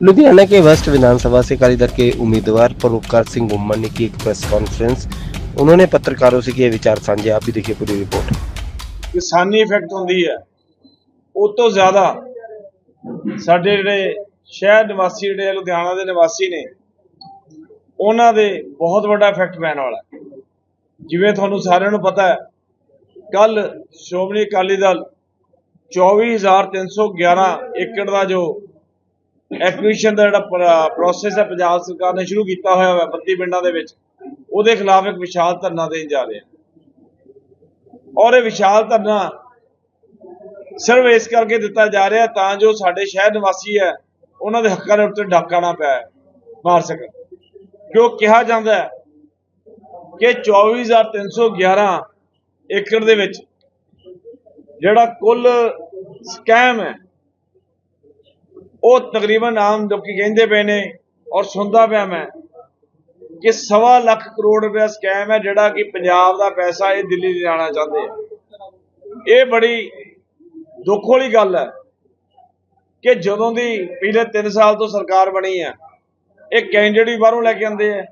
लुधियाना के वेस्ट विधानसभा से अकाली दल के उम्मीदवार प्रभुकर सिंह गुम्मन ने की एक प्रेस कॉन्फ्रेंस उन्होंने पत्रकारों से किए विचार साझे आप भी देखिए पूरी रिपोर्ट ਕਿਸਾਨੀ ਇਫੈਕਟ ਹੁੰਦੀ ਹੈ ਉਹ ਤੋਂ ਜ਼ਿਆਦਾ ਸਾਡੇ ਜਿਹੜੇ ਸ਼ਹਿਰ ਨਿਵਾਸੀ ਜਿਹੜੇ ਲੁਧਿਆਣਾ ਦੇ ਨਿਵਾਸੀ ਨੇ ਉਹਨਾਂ ਦੇ ਬਹੁਤ ਵੱਡਾ ਇਫੈਕਟ ਪੈਣ ਵਾਲਾ ਹੈ ਜਿਵੇਂ ਤੁਹਾਨੂੰ ਸਾਰਿਆਂ ਨੂੰ ਪਤਾ ਹੈ ਕੱਲ ਸ਼੍ਰੋਮਣੀ ਅਕਾਲੀ ਦਲ 24311 ਏਕੜ ਦਾ ਜੋ ਐਕੁਇਸ਼ਨ ਦਾ ਜਿਹੜਾ ਪ੍ਰੋਸੈਸ ਹੈ ਪੰਜਾਬ ਸਰਕਾਰ ਨੇ ਸ਼ੁਰੂ ਕੀਤਾ ਹੋਇਆ ਹੈ 32 ਪਿੰਡਾਂ ਦੇ ਵਿੱਚ, ਉਹਦੇ ਖਿਲਾਫ ਇੱਕ ਵਿਸ਼ਾਲ ਧਰਨਾ ਦੇਣ ਜਾ ਰਹੇ ਹਾਂ। ਔਰ ਇਹ ਵਿਸ਼ਾਲ ਧਰਨਾ ਸਿਰਫ ਇਸ ਕਰਕੇ ਦਿੱਤਾ ਜਾ ਰਿਹਾ ਤਾਂ ਜੋ ਸਾਡੇ ਸ਼ਹਿਰ ਨਿਵਾਸੀ ਹੈ, ਉਹਨਾਂ ਦੇ ਹੱਕਾਂ ਦੇ ਉੱਤੇ ਡਾਕਾ ਨਾ ਪੈ ਮਾਰ ਸਕਣ। ਕਿਉਂ ਕਿਹਾ ਜਾਂਦਾ ਹੈ ਕਿ 24311 ਏਕੜ ਦੇ ਵਿੱਚ ਜਿਹੜਾ ਕੁੱਲ ਸਕੈਮ ਹੈ ਉਹ ਤਕਰੀਬਨ ਆਮ ਲੋਕੀ ਕਹਿੰਦੇ ਪਏ ਨੇ ਔਰ ਸੁਣਦਾ ਪਿਆ ਮੈਂ ਕਿ ਸਵਾ ਲੱਖ ਕਰੋੜ ਰੁਪਇਆ ਸਕੈਮ ਹੈ ਜਿਹੜਾ ਕਿ ਪੰਜਾਬ ਦਾ ਪੈਸਾ ਇਹ ਦਿੱਲੀ ਲਿਜਾਣਾ ਚਾਹੁੰਦੇ ਆ। ਇਹ ਬੜੀ ਦੁੱਖ ਵਾਲੀ ਗੱਲ ਹੈ ਕਿ ਜਦੋਂ ਦੀ ਪਿਛਲੇ 3 ਸਾਲ ਤੋਂ ਸਰਕਾਰ ਬਣੀ ਹੈ, ਇਹ ਕੈਂਡੀਡੇਟ ਵੀ ਬਾਹਰੋਂ ਲੈ ਕੇ ਆਉਂਦੇ ਆ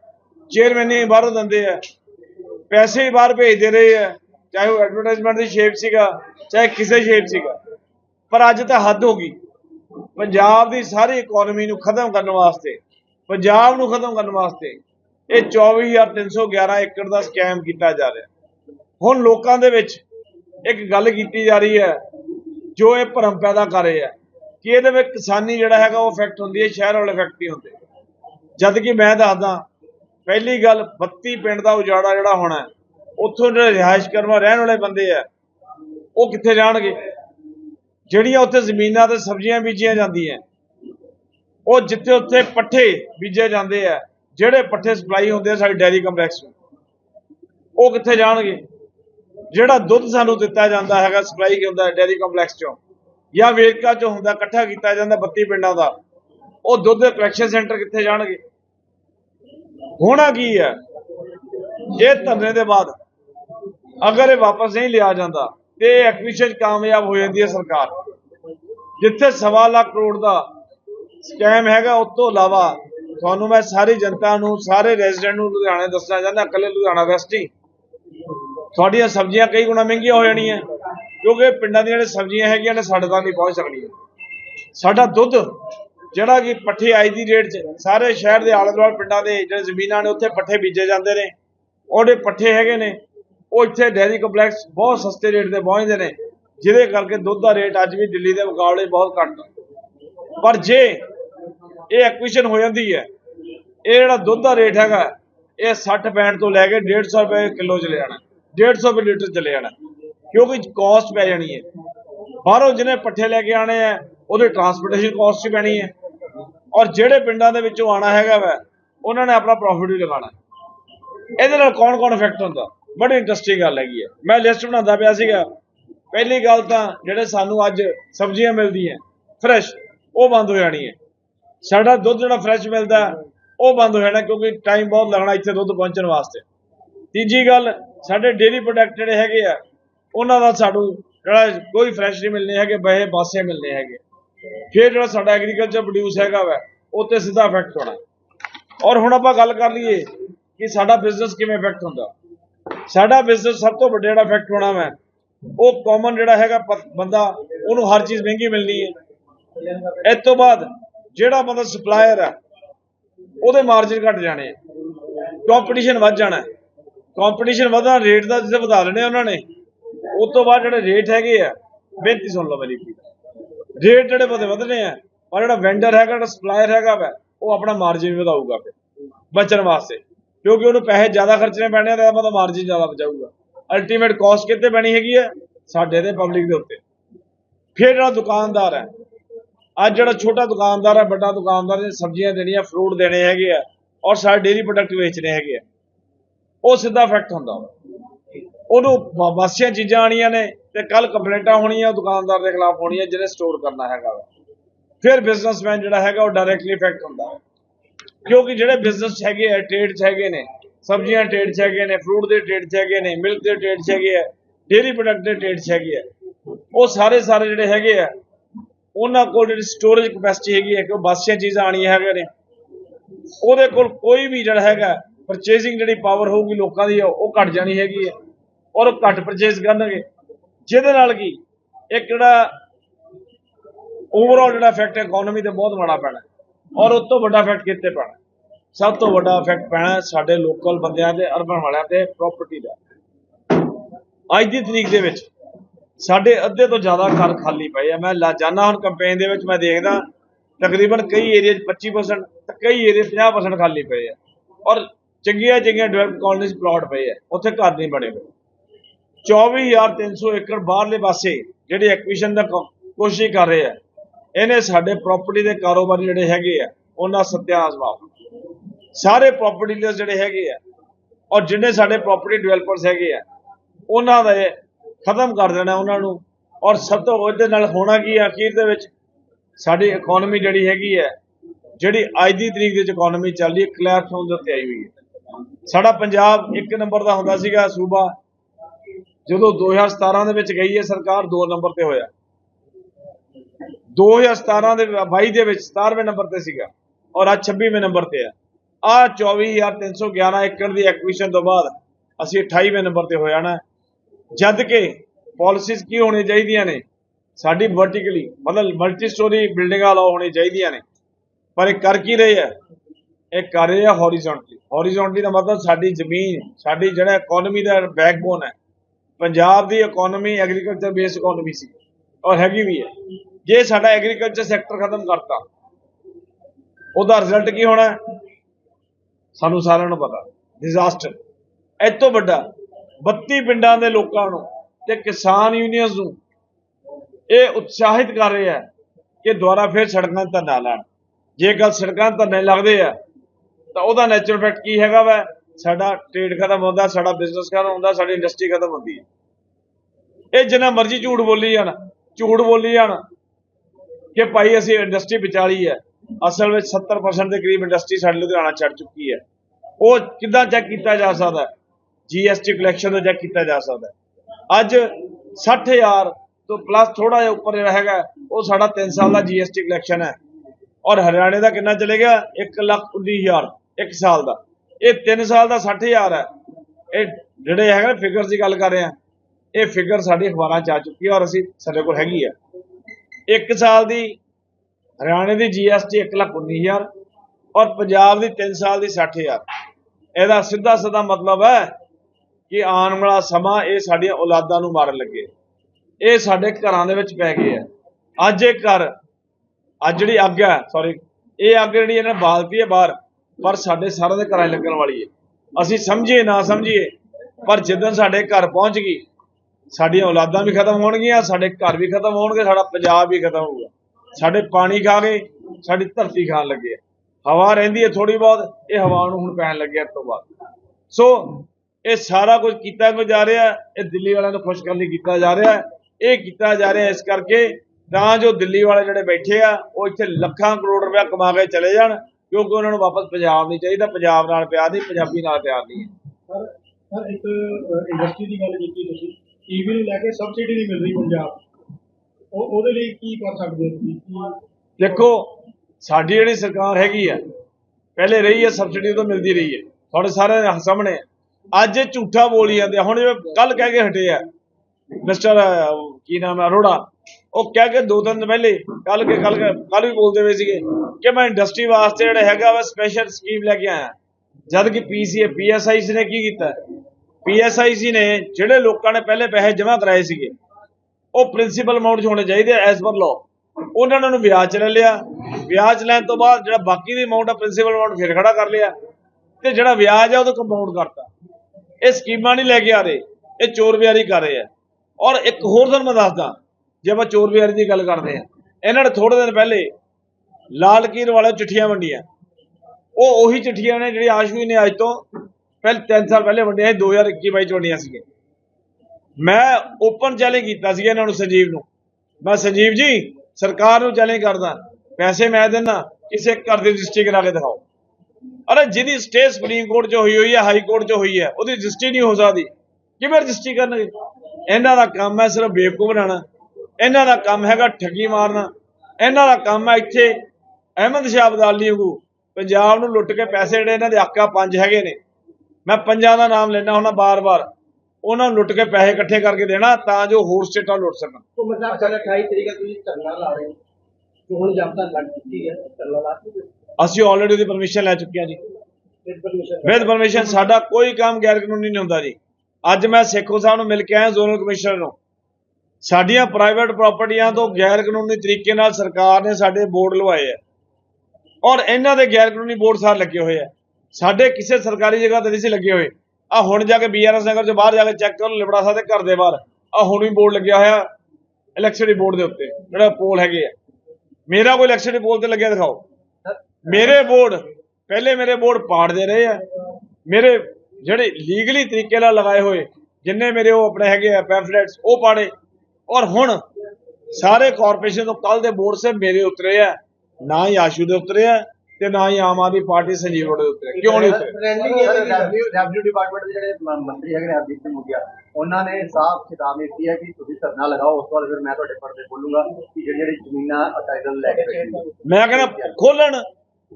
ਚੇਅਰਮੈਨ ਵੀ ਬਾਹਰੋਂ ਦਿੰਦੇ ਆ, ਪੈਸੇ ਵੀ ਬਾਹਰ ਭੇਜਦੇ ਰਹੇ ਆ, ਚਾਹੇ ਉਹ ਐਡਵਰਟਾਈਜ਼ਮੈਂਟ ਦੀ ਸ਼ੇਪ ਸੀਗਾ, ਚਾਹੇ ਕਿਸੇ ਸ਼ੇਪ ਸੀਗਾ। ਪਰ ਅੱਜ ਤਾਂ ਹੱਦ ਹੋ ਗਈ। ਪੰਜਾਬ ਦੀ ਸਾਰੀ ਇਕਨੋਮੀ ਨੂੰ ਖਤਮ ਕਰਨ ਵਾਸਤੇ, ਪੰਜਾਬ ਨੂੰ ਖਤਮ ਕਰਨ ਵਾਸਤੇ ਇਹ 24311 ਏਕੜ ਦਾ ਸਕੈਮ ਕੀਤਾ ਜਾ ਰਿਹਾ। ਹੁਣ ਲੋਕਾਂ ਦੇ ਵਿੱਚ ਇੱਕ ਗੱਲ ਕੀਤੀ ਜਾ ਰਹੀ ਹੈ, ਜੋ ਇਹ ਭਰਮ ਪੈਦਾ ਕਰ ਰਿਹਾ ਕਿ ਇਹਦੇ ਵਿੱਚ ਕਿਸਾਨੀ ਜਿਹੜਾ ਹੈਗਾ ਉਹ ਇਫੈਕਟ ਹੁੰਦੀ ਹੈ, ਸ਼ਹਿਰ ਵਾਲੇ ਇਫੈਕਟ ਨਹੀਂ ਹੁੰਦੇ। ਜਦ ਕਿ ਮੈਂ ਦੱਸਦਾ, ਪਹਿਲੀ ਗੱਲ 32 ਪਿੰਡ ਦਾ ਉਜਾੜਾ ਜਿਹੜਾ ਹੋਣਾ, ਉੱਥੋਂ ਜਿਹੜੇ ਰਿਹਾਇਸ਼ ਕਰਨ ਰਹਿਣ ਵਾਲੇ ਬੰਦੇ ਆ, ਉਹ ਕਿੱਥੇ ਜਾਣਗੇ? ਜਿਹੜੀਆਂ ਉੱਥੇ ਜ਼ਮੀਨਾਂ ਤੇ ਸਬਜ਼ੀਆਂ ਬੀਜੀਆਂ ਜਾਂਦੀਆਂ, ਉਹ ਜਿੱਥੇ ਉੱਥੇ ਪੱਠੇ ਬੀਜੇ ਜਾਂਦੇ ਆ, ਜਿਹੜੇ ਪੱਠੇ ਸਪਲਾਈ ਹੁੰਦੇ ਆ ਸਾਡੇ ਡੈਰੀ ਕੰਪਲੈਕਸ ਨੂੰ ਉਹ ਕਿੱਥੇ ਜਾਣਗੇ? ਜਿਹੜਾ ਦੁੱਧ ਸਾਨੂੰ ਦਿੱਤਾ ਜਾਂਦਾ ਹੈਗਾ, ਸਪਲਾਈ ਹੁੰਦਾ ਡੈਰੀ ਕੰਪਲੈਕਸ ਚੋਂ, ਜਾਂ ਵੇਰਕਾ ਚੋਂ ਹੁੰਦਾ, ਇਕੱਠਾ ਕੀਤਾ ਜਾਂਦਾ 32 ਪਿੰਡਾਂ ਦਾ, ਉਹ ਦੁੱਧ ਦੇ ਕਲੈਕਸ਼ਨ ਸੈਂਟਰ ਕਿੱਥੇ ਜਾਣਗੇ? ਹੋਣਾ ਕੀ ਹੈ ਇਹ ਧਰਨੇ ਦੇ ਬਾਅਦ, ਅਗਰ ਇਹ ਵਾਪਸ ਨਹੀਂ ਲਿਆ ਜਾਂਦਾ, ਤੇ ਐਕਵਿਸ਼ਨ ਕਾਮਯਾਬ ਹੋ ਜਾਂਦੀ ਹੈ ਸਰਕਾਰ। ਜਿੱਥੇ ਸਵਾ ਲੱਖ ਕਰੋੜ ਦਾ ਸਕੈਮ ਹੈਗਾ, ਉਸ ਤੋਂ ਇਲਾਵਾ ਤੁਹਾਨੂੰ ਮੈਂ ਸਾਰੀ ਜਨਤਾ ਨੂੰ, ਸਾਰੇ ਰੈਜ਼ੀਡੈਂਟ ਨੂੰ ਲੁਧਿਆਣਾ ਦੱਸਣਾ ਚਾਹੁੰਦਾ, ਇਕੱਲੇ ਲੁਧਿਆਣਾ ਵੈਸਟ ਹੀ। ਤੁਹਾਡੀਆਂ ਸਬਜ਼ੀਆਂ ਕਈ ਗੁਣਾ ਮਹਿੰਗੀਆਂ ਹੋ ਜਾਣੀਆਂ। ਕਿਉਂਕਿ ਪਿੰਡਾਂ ਦੀਆਂ ਜਿਹੜੇ ਸਬਜ਼ੀਆਂ ਹੈਗੀਆਂ ਨੇ, ਸਾਡੇ ਤੱਕ ਨਹੀਂ ਪਹੁੰਚ ਸਕਣੀਆਂ ਸਾਡਾ ਦੁੱਧ, ਜਿਹੜਾ ਕਿ ਪੱਠੇ ਆਈ ਦੀ ਰੇਟ 'ਚ, ਸਾਰੇ ਸ਼ਹਿਰ ਦੇ ਆਲੇ ਦੁਆਲੇ ਪਿੰਡਾਂ ਦੇ ਜਿਹੜੇ ਜ਼ਮੀਨਾਂ ਨੇ, ਉੱਥੇ ਪੱਠੇ ਬੀਜੇ ਜਾਂਦੇ ਨੇ। ਉਹਦੇ ਪੱਠੇ ਹੈਗੇ ਨੇ। ਉਹ ਇੱਥੇ ਡੈਰੀ ਕੰਪਲੈਕਸ ਬਹੁਤ ਸਸਤੇ ਰੇਟ ਤੇ ਪਹੁੰਚਦੇ ਨੇ। ਜਿਹਦੇ ਕਰਕੇ ਦੁੱਧ ਦਾ ਰੇਟ ਅੱਜ ਵੀ ਦਿੱਲੀ ਦੇ ਮੁਕਾਬਲੇ ਬਹੁਤ ਘੱਟ ਪਰ ਜੇ ਇਹ ਐਕੁਇਸ਼ਨ ਹੋ ਜਾਂਦੀ ਹੈ, ਇਹ ਜਿਹੜਾ ਦੁੱਧ ਦਾ ਰੇਟ ਹੈਗਾ, ਇਹ 60 65 ਤੋਂ ਲੈ ਕੇ 150 ਰੁਪਏ ਕਿਲੋ ਚਲੇ ਜਾਣਾ 150 ਰੁਪਏ ਲੀਟਰ ਚਲੇ ਜਾਣਾ, ਕਿਉਂਕਿ ਕਾਸਟ ਪੈ ਜਾਣੀ ਹੈ। ਬਾਹਰੋਂ ਜਿਹਨੇ ਪੱਠੇ ਲੈ ਕੇ ਆਣੇ ਆ, ਉਹਦੇ ਟਰਾਂਸਪੋਰਟੇਸ਼ਨ ਕਾਸਟ ਹੀ ਪੈਣੀ ਹੈ। ਔਰ ਜਿਹੜੇ ਪਿੰਡਾਂ ਦੇ ਵਿੱਚੋਂ ਆਣਾ ਹੈਗਾ ਵਾ, ਉਹਨਾਂ ਨੇ ਆਪਣਾ ਪ੍ਰੋਫਿਟ ਵੀ ਲਗਾਉਣਾ। ਇਹਦੇ ਨਾਲ ਕੌਣ ਕੌਣ ਇਫੈਕਟ ਹੁੰਦਾ? ਬੜੀ ਇੰਟਰਸਟਿੰਗ ਗੱਲ ਹੈਗੀ ਹੈ। ਮੈਂ ਲਿਸਟ ਬਣਾਉਂਦਾ ਪਿਆ ਸੀਗਾ ਪਹਿਲੀ ਗੱਲ ਤਾਂ ਜਿਹੜੇ ਸਾਨੂੰ ਅੱਜ ਸਬਜ਼ੀਆਂ ਮਿਲਦੀਆਂ ਫਰੈਸ਼ ਉਹ ਬੰਦ ਹੋ ਜਾਣੀ ਹੈ ਸਾਡਾ ਦੁੱਧ ਜਿਹੜਾ ਫਰੈਸ਼ ਮਿਲਦਾ, ਉਹ ਬੰਦ ਹੋ ਜਾਣਾ ਕਿਉਂਕਿ ਟਾਈਮ ਬਹੁਤ ਲੱਗਣਾ ਇੱਥੇ ਦੁੱਧ ਪਹੁੰਚਣ ਵਾਸਤੇ। ਤੀਜੀ ਗੱਲ, ਸਾਡੇ ਡੇਰੀ ਪ੍ਰੋਡਕਟ ਜਿਹੜੇ ਹੈਗੇ ਆ, ਉਹਨਾਂ ਦਾ ਸਾਨੂੰ ਜਿਹੜਾ ਕੋਈ ਫਰੈਸ਼ ਨਹੀਂ ਮਿਲਨੇ ਹੈਗੇ, ਬਹੇ ਬਾਸੇ ਮਿਲਨੇ ਹੈਗੇ। ਫਿਰ ਜਿਹੜਾ ਸਾਡਾ ਐਗਰੀਕਲਚਰ ਪ੍ਰੋਡਿਊਸ ਹੈਗਾ ਵਾ, ਉਹ ਤੇ ਸਿੱਧਾ ਇਫੈਕਟ ਹੋਣਾ। ਔਰ ਹੁਣ ਆਪਾਂ ਗੱਲ ਕਰ ਲਈਏ ਕਿ ਸਾਡਾ ਬਿਜ਼ਨਸ ਕਿਵੇਂ ਇਫੈਕਟ ਹੁੰਦਾ। ਸਾਡਾ ਬਿਜ਼ਨਸ ਸਭ ਤੋਂ ਵੱਡਾ ਜਿਹੜਾ ਇਫੈਕਟ ਹੋਣਾ ਵਾ ਉਹ ਕਾਮਨ ਜਿਹੜਾ ਹੈਗਾ ਬੰਦਾ, ਉਹਨੂੰ ਹਰ ਚੀਜ਼ ਮਹਿੰਗੀ ਮਿਲਣੀ ਹੈ। ਇਸ ਤੋਂ ਬਾਅਦ ਜਿਹੜਾ ਬੰਦਾ ਸਪਲਾਇਰ ਹੈ, ਉਹਦੇ ਮਾਰਜਨ ਘਟ ਜਾਣੇ ਕੰਪੀਟੀਸ਼ਨ ਵੱਧ ਜਾਣਾ ਕੰਪੀਟੀਸ਼ਨ ਵਧਾ ਰੇਟ ਦਾ ਜਿੱਥੇ ਵਧਾ ਲੈਣੇ ਉਹਨਾਂ ਨੇ, ਉਸ ਤੋਂ ਬਾਅਦ ਜਿਹੜੇ ਰੇਟ ਹੈਗੇ ਆ, ਬੇਨਤੀ ਸੁਣ ਲਓ ਮੇਰੀ ਰੇਟ ਜਿਹੜੇ ਵਧੇ ਵਧਣੇ ਆ ਪਰ ਜਿਹੜਾ ਵੈਂਡਰ ਹੈਗਾ, ਜਿਹੜਾ ਸਪਲਾਇਰ ਹੈਗਾ ਵਾ, ਉਹ ਆਪਣਾ ਮਾਰਜਨ ਵਧਾਊਗਾ ਫਿਰ, ਬਚਣ ਵਾਸਤੇ। ਕਿਉਂਕਿ ਉਹਨੂੰ ਪੈਸੇ ਜ਼ਿਆਦਾ ਖਰਚਣੇ ਪੈਣੇ ਆ, ਤਾਂ ਉਹਦਾ ਮਾਰਜਨ ਜ਼ਿਆਦਾ ਬਚਾਊਗਾ। ਅਲਟੀਮੇਟ ਕਾਸਟ ਕਿਤੇ ਬਣੀ ਹੈਗੀ ਹੈ? ਸਾਡੇ ਤੇ ਪਬਲਿਕ ਦੇ ਉੱਤੇ। ਫਿਰ ਜਿਹੜਾ ਦੁਕਾਨਦਾਰ ਹੈ। ਅੱਜ ਜਿਹੜਾ ਛੋਟਾ ਦੁਕਾਨਦਾਰ ਹੈ, ਵੱਡਾ ਦੁਕਾਨਦਾਰ ਨੇ ਸਬਜ਼ੀਆਂ ਦੇਣੀਆਂ ਫਰੂਟ ਦੇਣੇ ਹੈਗੇ ਆ ਔਰ ਸਾਰੇ ਡੇਰੀ ਪ੍ਰੋਡਕਟ ਵੇਚਣੇ ਹੈਗੇ ਆ। ਉਹ ਸਿੱਧਾ ਇਫੈਕਟ ਹੁੰਦਾ ਉਹਨੂੰ ਬ- ਚੀਜ਼ਾਂ ਆਣੀਆਂ ਨੇ ਤੇ ਕੱਲ ਕੰਪਲੇਂਟਾਂ ਹੋਣੀਆਂ ਦੁਕਾਨਦਾਰ ਦੇ ਖਿਲਾਫ ਹੋਣੀਆਂ, ਜਿਹਨੇ ਸਟੋਰ ਕਰਨਾ ਹੈਗਾ ਵਾ। ਫਿਰ ਬਿਜ਼ਨਸਮੈਨ ਜਿਹੜਾ ਹੈਗਾ, ਉਹ ਡਾਇਰੈਕਟਲੀ ਇਫੈਕਟ ਹੁੰਦਾ। ਕਿਉਂਕਿ ਜਿਹੜੇ ਬਿਜ਼ਨਸ ਹੈਗੇ ਆ ਟ੍ਰੇਡ 'ਚ ਹੈਗੇ ਨੇ ਸਬਜ਼ੀਆਂ ਟ੍ਰੇਡ 'ਚ ਹੈਗੇ ਨੇ ਫਰੂਟ ਦੇ ਟ੍ਰੇਡ 'ਚ ਹੈਗੇ ਨੇ ਮਿਲਕ ਦੇ ਟ੍ਰੇਡ 'ਚ ਹੈਗੇ ਆ ਡੇਰੀ ਪ੍ਰੋਡਕਟ ਦੇ ਟ੍ਰੇਡ 'ਚ ਹੈਗੇ ਆ। ਉਹ ਸਾਰੇ ਸਾਰੇ ਜਿਹੜੇ ਹੈਗੇ ਆ, ਉਹਨਾਂ ਕੋਲ ਜਿਹੜੀ ਸਟੋਰੇਜ ਕਪੈਸਿਟੀ ਹੈਗੀ ਹੈ ਕਿ ਉਹ ਬਾਸੀਆਂ ਚੀਜ਼ਾਂ ਆਣੀਆਂ ਹੈਗੀਆਂ ਨੇ। ਉਹਦੇ ਕੋਲ ਕੋਈ ਵੀ ਜਿਹੜਾ ਹੈਗਾ ਪਰਚੇਸਿੰਗ ਜਿਹੜੀ ਪਾਵਰ ਹੋਊਗੀ ਲੋਕਾਂ ਦੀ, ਉਹ ਘਟ ਜਾਣੀ ਹੈਗੀ ਹੈ ਔਰ ਉਹ ਘੱਟ ਪਰਚੇਸ ਕਰਨਗੇ। ਜਿਹਦੇ ਨਾਲ ਕੀ, ਇੱਕ ਜਿਹੜਾ ਓਵਰਆਲ ਜਿਹੜਾ ਇਫੈਕਟ ਇਕਨੋਮੀ ਤੇ ਬਹੁਤ ਮਾੜਾ ਪੈਣਾ। ਔਰ ਉਸ ਤੋਂ ਵੱਡਾ ਇਫੈਕਟ ਕਿੱਥੇ ਪੈਣਾ? ਸਭ ਤੋਂ ਵੱਡਾ ਇਫੈਕਟ ਪੈਣਾ ਸਾਡੇ ਲੋਕਲ ਬੰਦਿਆਂ ਤੇ ਅਰਬਨ ਵਾਲਿਆਂ ਤੇ ਪ੍ਰਾਪਰਟੀ ਦਾ। ਅੱਜ ਦੀ ਤਰੀਕ ਦੇ ਵਿੱਚ ਸਾਡੇ ਅੱਧੇ ਤੋਂ ਜ਼ਿਆਦਾ ਘਰ ਖਾਲੀ ਪਏ ਆ। ਮੈਂ ਲਾ ਹੁਣ ਕੰਪੇਨ ਦੇ ਵਿੱਚ, ਮੈਂ ਦੇਖਦਾ ਤਕਰੀਬਨ ਕਈ ਏਰੀਆ 'ਚ 25% ਤੇ ਕਈ ਏਰੀਆ 50% ਖਾਲੀ ਪਏ ਆ। ਔਰ ਚੰਗੀਆਂ ਚੰਗੀਆਂ ਡਿਵੈਲਪ ਕਾਲਨੀਜ਼ ਪਲਾਟ ਪਏ ਆ। ਉੱਥੇ ਘਰ ਨਹੀਂ ਬਣੇ ਹੋਏ। 24300 ਏਕੜ ਬਾਹਰਲੇ ਪਾਸੇ ਜਿਹੜੇ ਐਕਵੀਸ਼ਨ ਦਾ ਕੋਸ਼ਿਸ਼ ਕਰ ਰਹੇ ਆ, ਇਹਨੇ ਸਾਡੇ ਪ੍ਰਾਪਰਟੀ ਦੇ ਕਾਰੋਬਾਰੀ ਜਿਹੜੇ ਹੈਗੇ ਆ, ਉਹਨਾਂ ਸਤਿਆਨਾਸ਼ ਬਾਪ ਸਾਰੇ ਪ੍ਰਾਪਰਟੀ ਡੀਲਰਸ ਜਿਹੜੇ ਹੈਗੇ ਆ, ਔਰ ਜਿੰਨੇ ਸਾਡੇ ਪ੍ਰਾਪਰਟੀ ਡਿਵੈਲਪਰਸ ਹੈਗੇ ਆ, ਉਹਨਾਂ ਦਾ ਖਤਮ ਕਰ ਦੇਣਾ ਉਹਨਾਂ ਨੂੰ। ਔਰ ਸਭ ਤੋਂ ਉਹਦੇ ਨਾਲ ਹੋਣਾ ਕੀ ਆ, ਅਖੀਰ ਦੇ ਵਿੱਚ ਸਾਡੀ ਇਕਨੋਮੀ ਜਿਹੜੀ ਹੈਗੀ ਹੈ ਜਿਹੜੀ ਅੱਜ ਦੀ ਤਰੀਕ ਦੇ ਵਿੱਚ ਇਕਨੋਮੀ ਚੱਲ ਰਹੀ ਹੈ ਕਲੈਪਸ ਹੋਣ ਦੇ ਉੱਤੇ ਆਈ ਹੋਈ ਹੈ। ਸਾਡਾ ਪੰਜਾਬ ਇੱਕ ਨੰਬਰ ਦਾ ਹੁੰਦਾ ਸੀਗਾ, ਸੂਬਾ। ਜਦੋਂ 2017 ਦੇ ਵਿੱਚ ਗਈ ਹੈ ਸਰਕਾਰ 2 ਨੰਬਰ ਤੇ ਹੋਇਆ। 2017 ਦੇ 22 ਦੇ ਵਿੱਚ 17ਵੇਂ ਨੰਬਰ ਤੇ ਸੀਗਾ, ਔਰ ਅੱਜ 26ਵੇਂ ਨੰਬਰ ਤੇ ਆ। ਆ 24311 ਏਕੜ ਦੀ ਐਕਵੀਸ਼ਨ ਤੋਂ ਬਾਅਦ ਅਸੀਂ 28ਵੇਂ ਨੰਬਰ ਤੇ ਹੋ ਜਾਣਾ ਜਦ ਕਿ ਪਾਲਿਸੀਜ਼ ਕੀ ਹੋਣੀਆਂ ਚਾਹੀਦੀਆਂ ਨੇ? ਸਾਡੀ ਵਰਟੀਕਲੀ ਮਤਲਬ ਮਲਟੀ ਸਟੋਰੀ ਬਿਲਡਿੰਗਾਂ ਲਾਓ ਹੋਣੀਆਂ ਚਾਹੀਦੀਆਂ ਨੇ। ਪਰ ਇਹ ਕਰ ਕੀ ਰਹੇ ਹੈ ਇਹ ਕਰ ਰਹੇ ਆ ਹੌਰੀਜ਼ੌਂਟਲੀ ਹੌਰੀਜ਼ੌਂਟਲੀ ਦਾ ਮਤਲਬ ਸਾਡੀ ਜ਼ਮੀਨ, ਸਾਡੀ ਜਿਹੜਾ ਇਕਨੋਮੀ ਦਾ ਬੈਕਬੋਨ ਹੈ। ਪੰਜਾਬ ਦੀ ਇਕਨੋਮੀ ਐਗਰੀਕਲਚਰ ਬੇਸਡ ਇਕਨੋਮੀ ਸੀ। ਔਰ ਹੈਗੀ ਵੀ ਹੈ। ਜੇ ਸਾਡਾ ਐਗਰੀਕਲਚਰ ਸੈਕਟਰ ਖਤਮ ਕਰਤਾ, ਉਹਦਾ ਰਿਜ਼ਲਟ ਕੀ ਹੋਣਾ? ਸਾਨੂੰ ਸਾਰਿਆਂ ਨੂੰ ਪਤਾ ਡਿਜ਼ਾਸਟਰ ਇਹ ਤੋਂ ਵੱਡਾ 32 ਪਿੰਡਾਂ ਦੇ ਲੋਕਾਂ ਨੂੰ ਤੇ ਕਿਸਾਨ ਯੂਨੀਅਨਸ ਨੂੰ ਇਹ ਉਤਸ਼ਾਹਿਤ ਕਰ ਰਿਹਾ ਆ ਕਿ ਦੁਬਾਰਾ ਫਿਰ ਸੜਕਾਂ ਤੇ ਧਰਨਾ ਲੈਣ। ਜੇ ਗੱਲ ਸੜਕਾਂ ਤੇ ਧਰਨੇ ਲੱਗਦੇ ਆ, ਤਾਂ ਉਹਦਾ ਨੈਚੁਰਲ ਇਫੈਕਟ ਕੀ ਹੈਗਾ ਵਾ? ਸਾਡਾ ਟ੍ਰੇਡ ਖਤਮ ਹੁੰਦਾ, ਸਾਡਾ ਬਿਜ਼ਨਸ ਖਤਮ ਹੁੰਦਾ, ਸਾਡੀ ਇੰਡਸਟਰੀ ਖਤਮ ਹੁੰਦੀ ਹੈ ਇਹ ਜਿੰਨਾ ਮਰਜ਼ੀ ਝੂਠ ਬੋਲੀ ਜਾਣ, ਝੂਠ ਬੋਲੀ ਜਾਣ ਕਿ ਭਾਈ ਅਸੀਂ ਇੰਡਸਟਰੀ ਵਿਚਾਲੀ ਹੈ ਅਸਲ ਵਿੱਚ 70% ਦੇ ਕਰੀਬ ਇੰਡਸਟਰੀ ਸਾਡੇ ਲੁਧਿਆਣਾ ਛੱਡ ਚੁੱਕੀ ਹੈ। ਉਹ ਕਿੱਦਾਂ ਚੈੱਕ ਕੀਤਾ ਜਾ ਸਕਦਾ ਜੀਐਸਟੀ ਕਲੈਕਸ਼ਨ ਤੋਂ ਚੈੱਕ ਕੀਤਾ ਜਾ ਸਕਦਾ ਹੈ। ਅੱਜ 60000 ਤੋਂ ਪਲੱਸ ਥੋੜਾ ਜਿਹਾ ਉੱਪਰ ਜਿਹੜਾ ਹੈਗਾ, ਉਹ ਸਾਡਾ 3 ਸਾਲ ਦਾ ਜੀਐਸਟੀ ਕਲੈਕਸ਼ਨ ਹੈ। ਔਰ ਹਰਿਆਣੇ ਦਾ ਕਿੰਨਾ ਚਲੇ ਗਿਆ? 1 ਲੱਖ 19000 ਇੱਕ ਸਾਲ ਦਾ। ਇਹ 3 ਸਾਲ ਦਾ 60000 ਹੈ। ਇਹ ਜਿਹੜੇ ਹੈਗੇ ਫਿਗਰਸ ਦੀ ਗੱਲ ਕਰ ਰਹੇ ਆ ਇਹ ਫਿਗਰ ਸਾਡੀ ਅਖਬਾਰਾਂ 'ਚ ਆ ਚੁੱਕੀ ਹੈ ਔਰ ਅਸੀਂ ਸਾਡੇ ਕੋਲ ਹੈਗੀ ਹੈ। ਇੱਕ ਸਾਲ ਦੀ ਹਰਿਆਣੇ ਦੀ ਜੀਐਸਟੀ 1 ਲੱਖ 19000 ਔਰ ਪੰਜਾਬ ਦੀ 3 ਸਾਲ ਦੀ 60000 ਇਹਦਾ ਸਿੱਧਾ ਸਿੱਧਾ ਮਤਲਬ ਹੈ ਕਿ ਆਉਣ ਵਾਲਾ ਸਮਾਂ ਇਹ ਸਾਡੀਆਂ ਔਲਾਦਾਂ ਨੂੰ ਮਾਰਨ ਲੱਗੇ। ਇਹ ਸਾਡੇ ਘਰਾਂ ਦੇ ਵਿੱਚ ਪੈ ਗਏ ਆ। ਅੱਜ ਇਹ ਘਰ, ਅੱਜ ਜਿਹੜੀ ਅੱਗ ਹੈ ਸੌਰੀ ਇਹ ਅੱਗ ਜਿਹੜੀ ਇਹਨਾਂ ਨੇ ਬਾਲਤੀ ਹੈ ਬਾਹਰ, ਪਰ ਸਾਡੇ ਸਾਰਿਆਂ ਦੇ ਘਰਾਂ 'ਚ ਲੱਗਣ ਵਾਲੀ ਹੈ। ਅਸੀਂ ਸਮਝੀਏ, ਨਾ ਸਮਝੀਏ, ਪਰ ਜਿੱਦਣ ਸਾਡੇ ਘਰ ਪਹੁੰਚ ਗਈ, ਸਾਡੀਆਂ ਔਲਾਦਾਂ ਵੀ ਖਤਮ ਹੋਣਗੀਆਂ, ਸਾਡੇ ਘਰ ਵੀ ਖਤਮ ਹੋਣਗੇ, ਸਾਡਾ ਪੰਜਾਬ ਵੀ ਖਤਮ ਹੋਊਗਾ। ਸਾਡੇ ਪਾਣੀ ਖਾ ਗਏ, ਸਾਡੀ ਧਰਤੀ ਖਾਣ ਲੱਗੇ ਆ। ਹਵਾ ਰਹਿੰਦੀ ਹੈ ਥੋੜੀ ਬਹੁਤ, ਇਹ ਹਵਾ ਨੂੰ ਹੁਣ ਪੈਣ ਲੱਗਿਆ ਤੋਂ ਬਾਅਦ। ਸੋ ਇਹ ਸਾਰਾ ਕੁਝ ਕੀਤਾ ਕਿਉਂ ਜਾ ਰਿਹਾ? ਇਹ ਦਿੱਲੀ ਵਾਲਿਆਂ ਨੂੰ ਖੁਸ਼ ਕਰਨ ਲਈ ਕੀਤਾ ਜਾ ਰਿਹਾ ਇਹ ਕੀਤਾ ਜਾ ਰਿਹਾ ਇਸ ਕਰਕੇ ਤਾਂ ਜੋ ਦਿੱਲੀ ਵਾਲੇ ਜਿਹੜੇ ਬੈਠੇ ਆ, ਉਹ ਇੱਥੇ ਲੱਖਾਂ ਕਰੋੜ ਰੁਪਇਆ ਕਮਾ ਕੇ ਚਲੇ ਜਾਣ, ਕਿਉਂਕਿ ਉਹਨਾਂ ਨੂੰ ਵਾਪਸ ਪੰਜਾਬ ਨਹੀਂ ਚਾਹੀਦਾ, ਪੰਜਾਬ ਨਾਲ ਪਿਆਰ ਨਹੀਂ, ਪੰਜਾਬੀ ਨਾਲ ਪਿਆਰ ਨਹੀਂ ਹੈ। ਸਰ ਸਰ, ਇੱਕ ਇੰਡਸਟਰੀ ਦੀ ਗੱਲ ਕੀਤੀ ਤੁਸੀਂ। ਈਵੀ ਨੂੰ ਲੈ ਕੇ ਸਬਸਿਡੀ ਨਹੀਂ ਮਿਲ ਰਹੀ ਪੰਜਾਬ ਉਹ ਉਹਦੇ ਲਈ ਕੀ ਕਰ ਸਕਦੇ ਹੋ ਤੁਸੀਂ? ਕੀ ਦੇਖੋ, ਸਾਡੀ ਜਿਹੜੀ ਸਰਕਾਰ ਹੈਗੀ ਆ, ਪਹਿਲੇ ਰਹੀ ਹੈ ਸਬਸਿਡੀ ਤਾਂ ਮਿਲਦੀ ਰਹੀ ਹੈ ਤੁਹਾਡੇ ਸਾਰੇ ਦੇ ਸਾਹਮਣੇ ਹੈ। ਅੱਜ ਇਹ ਝੂਠਾ ਬੋਲੀ ਜਾਂਦੇ ਆ। ਹੁਣ ਜਿਵੇਂ ਕੱਲ ਕਹਿ ਕੇ ਹਟੇ ਆ, ਮਿਸਟਰ, ਕੀ ਨਾਮ ਹੈ ਅਰੋੜਾ। ਉਹ ਕਹਿ ਕੇ ਦੋ ਦਿਨ ਪਹਿਲੇ ਕੱਲ ਕੇ ਕੱਲ ਕੱਲ ਵੀ ਬੋਲਦੇ ਹੋਏ ਸੀਗੇ ਕਿ ਮੈਂ ਇੰਡਸਟਰੀ ਵਾਸਤੇ ਜਿਹੜਾ ਹੈਗਾ ਵਾ ਸਪੈਸ਼ਲ ਸਕੀਮ ਲੈ ਕੇ ਆਇਆ। ਜਦ ਕਿ ਪੀਸੀਏ ਪੀਐਸਆਈਸੀ ਨੇ ਕੀ ਕੀਤਾ? ਪੀਐਸਆਈਸੀ ਨੇ ਜਿਹੜੇ ਲੋਕਾਂ ਨੇ ਪਹਿਲੇ ਪੈਸੇ ਜਮ੍ਹਾਂ ਕਰਾਏ ਸੀਗੇ ਉਹ ਪ੍ਰਿੰਸੀਪਲ ਅਮਾਉਂਟ 'ਚ ਹੋਣੇ ਚਾਹੀਦੇ ਐਸ ਪਰ ਲਾਅ ਉਹਨਾਂ ਨੇ ਉਹਨੂੰ ਵਿਆਜ 'ਚ ਲੈ ਲਿਆ। ਵਿਆਜ ਲੈਣ ਤੋਂ ਬਾਅਦ ਜਿਹੜਾ ਬਾਕੀ ਦੀ ਅਮਾਉਂਟ ਆ ਪ੍ਰਿੰਸੀਪਲ ਅਮਾਉਂਟ ਫਿਰ ਖੜਾ ਕਰ ਲਿਆ। ਤੇ ਜਿਹੜਾ ਵਿਆਜ ਆ, ਉਹਦਾ ਕੰਪਾਊਂਡ ਕਰਤਾ। ਇਹ ਸਕੀਮਾਂ ਨਹੀਂ ਲੈ ਕੇ ਆ ਰਹੇ। ਇਹ ਚੋਰ ਵਿਆਰੀ ਕਰ ਰਹੇ ਆ। ਔਰ ਇੱਕ ਹੋਰ ਤੁਹਾਨੂੰ ਮੈਂ ਦੱਸਦਾ, ਜੇ ਆਪਾਂ ਚੋਰ ਵਿਆਰੀ ਦੀ ਗੱਲ ਕਰਦੇ ਆ। ਇਹਨਾਂ ਨੇ ਥੋੜੇ ਦਿਨ ਪਹਿਲੇ ਲਾਲ ਕੀਰ ਵਾਲੇ ਚਿੱਠੀਆਂ ਵੰਡੀਆਂ। ਉਹ ਉਹੀ ਚਿੱਠੀਆਂ ਨੇ ਜਿਹੜੀ ਆਸ਼ੂਈ ਨੇ ਅੱਜ ਤੋਂ ਪਹਿਲੇ 3 ਸਾਲ ਪਹਿਲੇ ਵੰਡੀਆਂ ਸੀ 2021 22 ਚ ਵੰਡੀਆਂ ਸੀਗੀਆਂ। ਮੈਂ ਓਪਨ ਚੈਲੰਜ ਕੀਤਾ ਸੀ ਇਹਨਾਂ ਨੂੰ, ਸੰਜੀਵ ਨੂੰ। ਮੈਂ ਸੰਜੀਵ ਜੀ, ਸਰਕਾਰ ਨੂੰ ਚੈਲੰਜ ਕਰਦਾ। ਪੈਸੇ ਮੈਂ ਦਿੰਦਾ, ਕਿਸੇ ਘਰ ਦੀ ਰਜਿਸਟਰੀ ਕਰਾ ਕੇ ਦਿਖਾਓ। ਅਰੇ ਜਿਹਦੀ ਸਟੇ ਸੁਪਰੀਮ ਕੋਰਟ 'ਚ ਹੋਈ ਹੋਈ ਹੈ, ਹਾਈ ਕੋਰਟ 'ਚ ਹੋਈ ਹੈ, ਉਹਦੀ ਰਜਿਸਟਰੀ ਨਹੀਂ ਹੋ ਸਕਦੀ। ਕਿਵੇਂ ਰਜਿਸਟਰੀ ਕਰਨਗੇ? ਇਹਨਾਂ ਦਾ ਕੰਮ ਹੈ ਸਿਰਫ ਬੇਵਕੂਫ ਬਣਾਉਣਾ। ਇਹਨਾਂ ਦਾ ਕੰਮ ਹੈਗਾ ਠੱਗੀ ਮਾਰਨਾ। ਇਹਨਾਂ ਦਾ ਕੰਮ ਹੈ ਇੱਥੇ ਅਹਿਮਦ ਸ਼ਾਹ ਅਬਦਾਲੀ ਵਾਂਗੂ ਪੰਜਾਬ ਨੂੰ ਲੁੱਟ ਕੇ ਪੈਸੇ ਜਿਹੜੇ ਇਹਨਾਂ ਦੇ ਆਕਾ ਪੰਜ ਹੈਗੇ ਨੇ। ਮੈਂ ਪੰਜਾਂ ਦਾ ਨਾਮ ਲੈਣਾ ਹੁੰਦਾ ਬਾਰ-ਬਾਰ ਉਹਨਾਂ ਨੂੰ ਲੁੱਟ ਕੇ ਪੈਸੇ ਇਕੱਠੇ ਕਰਕੇ ਦੇਣਾ ਤਾਂ ਜੋ ਹੋਰ ਸਟੇਟਾਂ ਲੁੱਟ ਸਕਣ। ਤੋਂ ਮਤਲਬ ਸਾਡਾ 28 ਤਰੀਕ ਤੁਸੀਂ ਧਰਨਾ ਲਾ ਰਹੇ ਹੋ। ਜੋ ਹੁਣ ਜਨਤਾ ਲੱਗ ਚੁੱਕੀ ਹੈ ਧਰਨਾ ਲਾ ਅਸੀਂ ਆਲਰੇਡੀ ਉਹਦੀ ਪਰਮਿਸ਼ਨ ਲੈ ਚੁੱਕੇ ਹਾਂ ਜੀ। ਵਿਦ ਪਰਮਿਸ਼ਨ ਸਾਡਾ ਕੋਈ ਕੰਮ ਗੈਰ ਕਾਨੂੰਨੀ ਨਹੀਂ ਹੁੰਦਾ ਜੀ। ਅੱਜ ਮੈਂ ਸੇਖੋ ਸਾਹਿਬ ਨੂੰ ਮਿਲ ਕੇ ਆਇਆ ਜ਼ੋਨਲ ਕਮਿਸ਼ਨਰ ਨੂੰ। ਸਾਡੀਆਂ ਪ੍ਰਾਈਵੇਟ ਪ੍ਰਾਪਰਟੀਆਂ ਤੋਂ ਗੈਰ ਕਾਨੂੰਨੀ ਤਰੀਕੇ ਨਾਲ ਸਰਕਾਰ ਨੇ ਸਾਡੇ ਬੋਰਡ ਲਵਾਏ ਆ। ਔਰ ਇਹਨਾਂ ਦੇ ਗੈਰ ਕਾਨੂੰਨੀ ਬੋਰਡ ਸਾਰੇ ਲੱਗੇ ਹੋਏ ਆ। ਸਾਡੇ ਕਿਸੇ ਸਰਕਾਰੀ ਜਗ੍ਹਾ ਤੇ ਨਹੀਂ ਸੀ ਲੱਗੇ ਹੋਏ। ਆ ਹੁਣ ਜਾ ਕੇ ਬੀਆਰਐਸ ਨਗਰ ਚ ਬਾਹਰ ਜਾ ਕੇ ਚੈੱਕ ਕਰੋ ਲਿਬੜਾ ਸਾਹਿਬ ਦੇ ਘਰ ਦੇ ਬਾਹਰ। ਆ ਹੁਣ ਵੀ ਬੋਰਡ ਲੱਗਿਆ ਹੋਇਆ ਇਲੈਕਟ੍ਰਿਸਿਟੀ ਬੋਰਡ ਦੇ ਉੱਤੇ, ਜਿਹੜਾ ਪੋਲ ਹੈਗੇ ਆ। ਮੇਰਾ ਕੋਈ ਇਲੈਕਟ੍ਰਿਸਿਟੀ ਪੋਲ ਤੇ ਲੱਗਿਆ ਦਿਖਾਓ। ਮੇਰੇ ਬੋਰਡ, ਪਹਿਲੇ ਮੇਰੇ ਬੋਰਡ ਪਾੜਦੇ ਰਹੇ ਆ। ਮੇਰੇ ਜਿਹੜੇ ਲੀਗਲੀ ਤਰੀਕੇ ਨਾਲ ਲਗਾਏ ਹੋਏ, ਜਿੰਨੇ ਮੇਰੇ ਉਹ ਆਪਣੇ ਹੈਗੇ ਆ ਪੈਂਫਲੇਟਸ ਉਹ ਪਾੜੇ। ਔਰ ਹੁਣ ਸਾਰੇ ਕਾਰਪੋਰੇਸ਼ਨ ਤੋਂ ਕੱਲ ਦੇ ਬੋਰਡ ਸੇ ਮੇਰੇ ਉਤਰੇ ਆ, ਨਾ ਹੀ ਆਸ਼ੂ ਦੇ ਉਤਰੇ ਆ। ਤੇ ਨਾ ਹੀ ਆਮ ਆਦਮੀ ਪਾਰਟੀ ਸੰਜੀਵ ਰੋਡ ਉੱਤੇ। ਕਿਉਂ ਨਹੀਂ ਉੱਤੇ? ਟ੍ਰੈਂਡਿੰਗ ਹੈ ਰੈਵਨਿਊ ਡਿਪਾਰਟਮੈਂਟ ਦੇ ਜਿਹੜੇ ਮੰਤਰੀ ਹੈਗੇ ਨੇ ਅਰਜੀਤ ਸਿੰਘ ਉਹਨਾਂ ਨੇ ਸਾਫ਼ ਚੇਤਾਵਨੀ ਦਿੱਤੀ ਹੈ ਕਿ ਤੁਸੀਂ ਧਰਨਾ ਲਗਾਓ ਉਸ ਤੋਂ ਫਿਰ ਮੈਂ ਤੁਹਾਡੇ ਪਰਦੇ ਬੋਲੂੰਗਾ ਕਿ ਜਿਹੜੀ ਜਿਹੜੀ ਜ਼ਮੀਨਾਂ ਟਾਈਟਲ ਲੈ ਕੇ ਮੈਂ ਕਹਿੰਦਾ ਖੋਲਣ!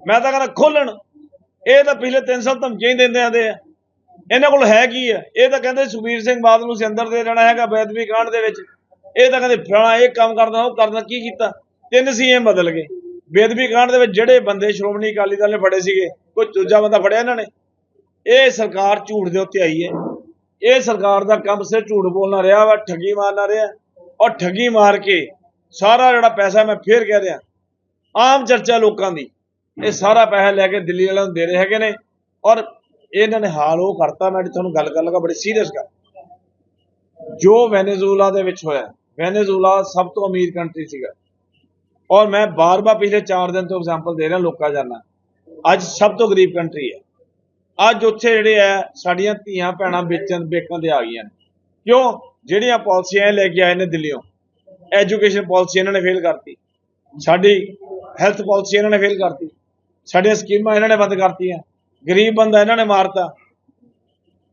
ਮੈਂ ਤਾਂ ਕਹਿੰਦਾ ਖੋਲਣ! ਇਹ ਤਾਂ ਪਿਛਲੇ 3 ਸਾਲ ਧਮਕੀਆਂ ਹੀ ਦਿੰਦੇ ਆਂਦੇ ਆ। ਇਹਨਾਂ ਕੋਲ ਹੈ ਕੀ ਹੈ ਇਹ ਤਾਂ ਕਹਿੰਦੇ ਸੁਬੀਰ ਸਿੰਘ ਬਾਦਲ ਨੂੰ ਅੰਦਰ ਦੇ ਜਾਣਾ ਹੈਗਾ ਬੈਦਵੀ ਕਾਂਡ ਦੇ ਵਿੱਚ। ਇਹ ਤਾਂ ਕਹਿੰਦੇ ਫਲਾਣਾ ਇਹ ਕੰਮ ਕਰਦਾ ਉਹ ਕਰਨਾ ਕੀ ਕੀਤਾ? ਤਿੰਨ ਸੀਐਮ ਬਦਲ ਗਏ। ਬੇਦਬੀ ਕਾਂਡ ਦੇ ਵਿੱਚ ਜਿਹੜੇ ਬੰਦੇ ਸ਼੍ਰੋਮਣੀ ਅਕਾਲੀ ਦਲ ਨੇ ਫੜੇ ਸੀਗੇ, ਕੋਈ ਦੂਜਾ ਬੰਦਾ ਫੜਿਆ ਇਹਨਾਂ ਨੇ? ਇਹ ਸਰਕਾਰ ਝੂਠ ਦੇ ਉੱਤੇ ਆਈ ਹੈ। ਇਹ ਸਰਕਾਰ ਦਾ ਕੰਮ ਸਿਰ ਝੂਠ ਬੋਲਣਾ ਰਿਹਾ ਵਾ, ਠੱਗੀ ਮਾਰਨਾ ਰਿਹਾ। ਔਰ ਠੱਗੀ ਮਾਰ ਕੇ ਸਾਰਾ ਜਿਹੜਾ ਪੈਸਾ ਮੈਂ ਫੇਰ ਕਹਿ ਰਿਹਾ, ਆਮ ਚਰਚਾ ਲੋਕਾਂ ਦੀ, ਇਹ ਸਾਰਾ ਪੈਸਾ ਲੈ ਕੇ ਦਿੱਲੀ ਵਾਲਿਆਂ ਨੂੰ ਦੇ ਰਹੇ ਹੈਗੇ ਨੇ। ਔਰ ਇਹਨਾਂ ਨੇ ਹਾਲ ਉਹ ਕਰਤਾ, ਮੈਂ ਤੁਹਾਨੂੰ ਗੱਲ ਕਰਨ ਲੱਗਾ, ਬੜੀ ਸੀਰੀਅਸ ਗੱਲ। ਜੋ ਵੈਨੇਜ਼ੂਲਾ ਦੇ ਵਿੱਚ ਹੋਇਆ ਵੈਨੇਜ਼ੂਲਾ ਸਭ ਤੋਂ ਅਮੀਰ ਕੰਟਰੀ ਸੀਗਾ। ਔਰ ਮੈਂ ਬਾਰ-ਬਾਰ ਪਿਛਲੇ 4 ਦਿਨ ਤੋਂ ਐਗਜ਼ਾਮਪਲ ਦੇ ਰਿਹਾ ਲੋਕਾਂ ਜਾਨਾ। ਅੱਜ ਸਭ ਤੋਂ ਗਰੀਬ ਕੰਟਰੀ ਹੈ। ਅੱਜ ਉੱਥੇ ਜਿਹੜੇ ਆ ਸਾਡੀਆਂ ਧੀਆਂ ਭੈਣਾਂ ਵੇਚਣ ਵੇਚਣ ਤੇ ਆ ਗਈਆਂ ਨੇ। ਕਿਉਂ? ਜਿਹੜੀਆਂ ਪਾਲਿਸੀਆਂ ਇਹ ਲੈ ਕੇ ਆਏ ਨੇ ਦਿੱਲੀੋਂ ਐਜੂਕੇਸ਼ਨ ਪਾਲਿਸੀ ਇਹਨਾਂ ਨੇ ਫੇਲ ਕਰਤੀ। ਸਾਡੀ ਹੈਲਥ ਪਾਲਿਸੀ ਇਹਨਾਂ ਨੇ ਫੇਲ ਕਰਤੀ। ਸਾਡੀਆਂ ਸਕੀਮਾਂ ਇਹਨਾਂ ਨੇ ਬੰਦ ਕਰਤੀਆਂ। ਗਰੀਬ ਬੰਦਾ ਇਹਨਾਂ ਨੇ ਮਾਰਤਾ।